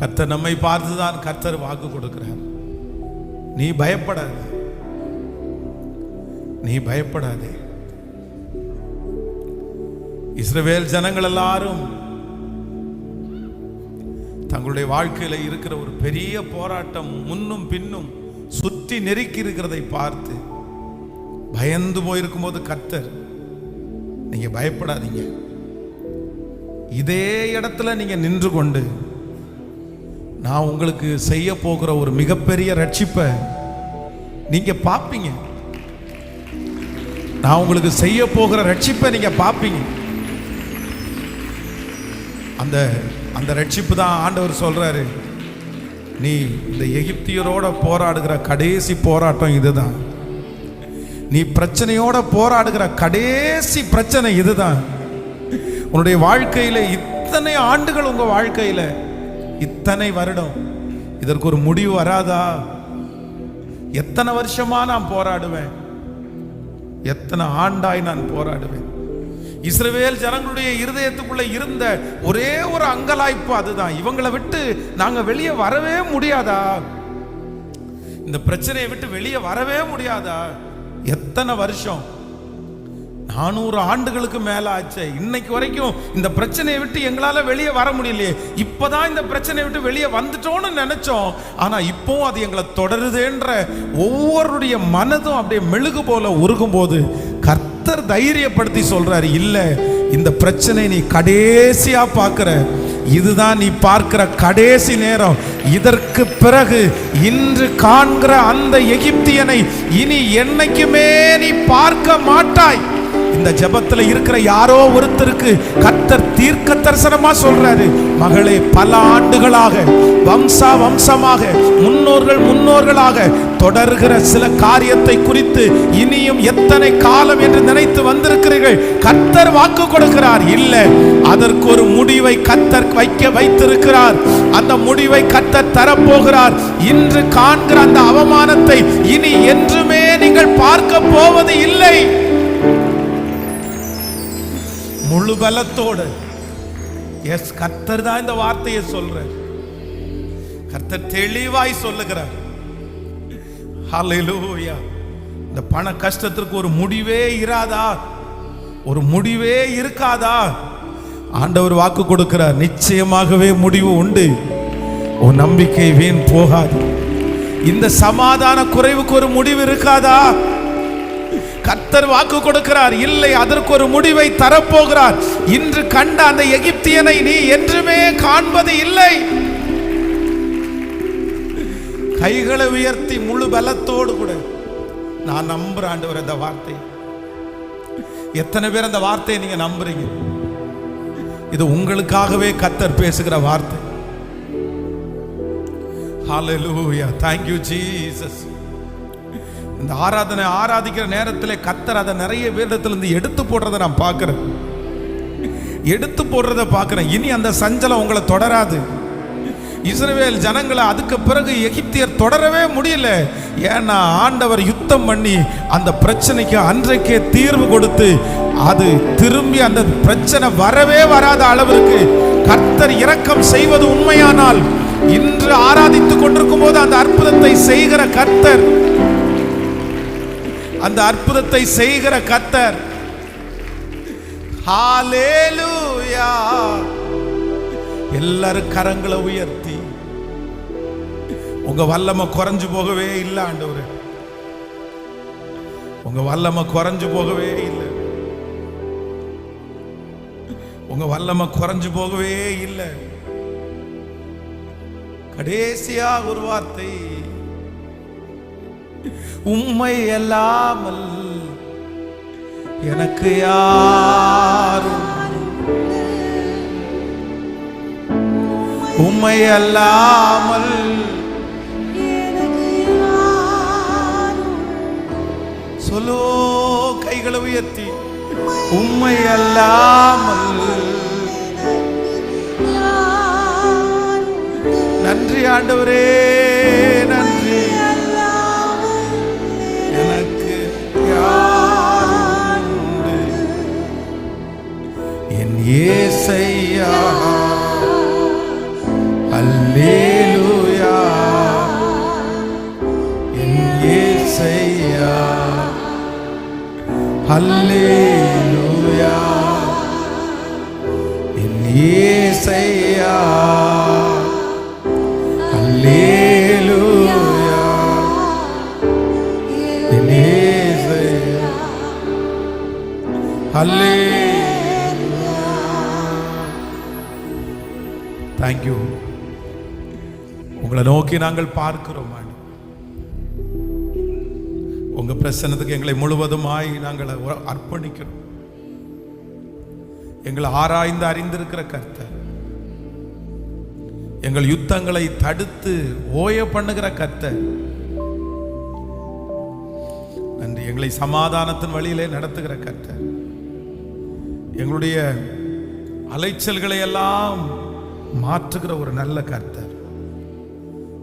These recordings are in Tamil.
கர்த்தர் நம்மை பார்த்து தான் கர்த்தர் வாக்கு கொடுக்கிறார். நீ பயப்படாத. நீ பயப்படாதே. இஸ்ரவேல் ஜனங்கள் எல்லாரும் தங்களுடைய வாழ்க்கையில இருக்கிற ஒரு பெரிய போராட்டம் முன்னும் பின்னும் சுற்றி நெருக்கி இருக்கிறதை பார்த்து பயந்து போயிருக்கும் போது கர்த்தர் நீங்க பயப்படாதீங்க. இதே இடத்துல நீங்க நின்று கொண்டு நான் உங்களுக்கு செய்ய போகிற ஒரு மிகப்பெரிய ரட்சிப்பை நீங்கள் பார்ப்பீங்க நான் உங்களுக்கு செய்ய போகிற ரட்சிப்பை நீங்கள் பார்ப்பீங்க அந்த அந்த ரட்சிப்பு தான் ஆண்டவர் சொல்கிறாரு நீ இந்த எகிப்தியரோட போராடுகிற கடைசி போராட்டம் இதுதான். நீ பிரச்சனையோட போராடுகிற கடைசி பிரச்சனை இதுதான். உன்னுடைய வாழ்க்கையில் இத்தனை ஆண்டுகள் உங்கள் வாழ்க்கையில் இத்தனை வருடம் இதற்கு ஒரு முடிவு வராதா? எத்தனை வருஷமா நான் போராடுவேன்? எத்தனை ஆண்டாய் நான் போராடுவேன்? இஸ்ரவேல் ஜனங்களுடைய இருதயத்துக்குள்ள இருந்த ஒரே ஒரு அங்கலாய்ப்பு அதுதான். இவங்களை விட்டு நாங்க வெளியே வரவே முடியாதா? இந்த பிரச்சனையை விட்டு வெளியே வரவே முடியாதா? எத்தனை வருஷம் நானூறு ஆண்டுகளுக்கு மேல ஆச்சு இன்னைக்கு வரைக்கும் இந்த பிரச்சனையை விட்டு எங்களால வெளியே வர முடியலையே. இப்பதான் இந்த பிரச்சனையை விட்டு வெளியே வந்துட்டோம்னு நினைச்சோம். ஆனா இப்போ அது எங்களை தொடருதுன்ற ஒவ்வொருடைய மனதும் அப்படியே மெழுகு போல உருகும் போது கர்த்தர் தைரியப்படுத்தி சொல்றாரு இல்ல இந்த பிரச்சனை நீ கடைசியா பார்க்கிற. இதுதான் நீ பார்க்கிற கடைசி நேரம். இதற்கு பிறகு இன்று காண்கிற அந்த எகிப்தியனை இனி என்னைக்குமே நீ பார்க்க மாட்டாய். இந்த ஜபத்துல இருக்கிற யாரோ ஒருத்தருக்கு கத்தர் தீர்க்க தரிசனமா சொல்றாரு. மகளே பல ஆண்டுகளாக வம்சா வம்சமாக முன்னோர்கள் முன்னோர்களாக தொடர்கிற சில காரியத்தை குறித்து இனியும் எத்தனை காலம் என்று நினைத்து வந்திருக்கிறீர்கள்? கத்தர் வாக்கு கொடுக்கிறார். இல்ல அதற்கு ஒரு முடிவை கத்தர் வைக்க வைத்திருக்கிறார். அந்த முடிவை கத்தர் தரப்போகிறார். இன்று காண்கிற அந்த அவமானத்தை இனி என்றுமே நீங்கள் பார்க்க போவது பலத்தோடு. எஸ் கர்த்தர் தான் இந்த வார்த்தையை சொல்றார். கர்த்தர் தெளிவாய் சொல்லுகிறார். ஹalleluya இந்த பண கஷ்டத்திற்கு ஒரு முடிவே இராதா? ஒரு முடிவே இருக்காதா? ஆண்டவர் வாக்கு கொடுக்கிறார். நிச்சயமாகவே முடிவு உண்டு. உன் நம்பிக்கை வீண் போகாது. இந்த சமாதான குறைவுக்கு ஒரு முடிவு இருக்காதா? கத்தர் வாக்கு கொடுக்கிறார். இல்லை அதற்கு ஒரு முடிவை தரப்போகிறார். இன்று கண்ட அந்த எகிப்தியனை நீ என்றுமே காண்பது இல்லை. கைகளை உயர்த்தி முழு பலத்தோடு கூட. நான் நம்புறேன் ஆண்டவர் அந்த வார்த்தை. எத்தனை பேர் அந்த வார்த்தையை நீங்க நம்புறீங்க? இது உங்களுக்காகவே கத்தர் பேசுகிற வார்த்தை. ஹalleluya. Thank you jesus. இந்த ஆராதனை ஆராதிக்கிற நேரத்தில் கத்தர் அதை நிறைய வேதத்திலிருந்து எடுத்து போடுறதை நான் பார்க்குறேன். எடுத்து போடுறத பார்க்குறேன். இனி அந்த சஞ்சலம் உங்களை தொடராது. இஸ்ரேல் ஜனங்களை அதுக்கு பிறகு எகிப்தியர் தொடரவே முடியல. ஏன்னா ஆண்டவர் யுத்தம் பண்ணி அந்த பிரச்சனைக்கு அன்றைக்கே தீர்வு கொடுத்து அது திரும்பி அந்த பிரச்சனை வரவே வராத அளவிற்கு கர்த்தர் இரக்கம் செய்வது உண்மையானால் இன்று ஆராதித்துக் கொண்டிருக்கும் போது அந்த அற்புதத்தை செய்கிற கர்த்தர் அந்த அற்புதத்தை செய்கிற கத்தர் எல்லாரும் கரங்களை உயர்த்தி. உங்க வல்லமை குறைஞ்சு போகவே இல்லை ஆண்டவர். உங்க வல்லமை குறைஞ்சு போகவே இல்லை. உங்க வல்லமை குறைஞ்சு போகவே இல்லை. கடைசியா ஒரு வார்த்தை. உம்மை அல்லாமல் எனக்கு யாரும் உம்மை அல்லாமல் சொல்லோ கைகளை உயர்த்தி. உம்மை அல்லாமல் நன்றி ஆண்டவரே. ஏசையா அல்லேலூயா என் இயேசையா அல்லேலூயா என் இயேசையா அல்லேலூயா என் இயேசையா அல்லேலூயா தேங்க்யூ உங்களை நோக்கி நாங்கள் பார்க்கிறோம் உங்க பிரசனத்துக்கு எங்களை முழுவதுமாய் நாங்கள் அர்ப்பணிக்கிறோம். எங்களை ஆராய்ந்து அறிந்திருக்கிற கர்த்தர். எங்கள் யுத்தங்களை தடுத்து ஓய பண்ணுகிற கர்த்தர். நன்றி. எங்களை சமாதானத்தின் வழியிலே நடத்துகிற கர்த்தர். எங்களுடைய அலைச்சல்களை எல்லாம் மாற்றுகிற ஒரு நல்ல கர்த்தர்.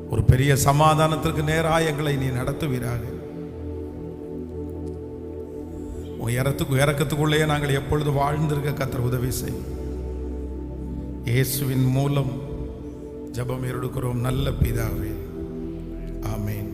ஒரு பெரிய சமாதானத்திற்கு நேராக எங்களை நீ நடத்துவீராக. உன் இறத்துக்கு இறக்கத்துக்குள்ளேயே நாங்கள் எப்பொழுது வாழ்ந்திருக்க கர்த்தர் உதவி செய். இயேசுவின் மூலம் ஜெபம் எடுக்கிறோம் நல்ல பிதாவே. ஆமேன்.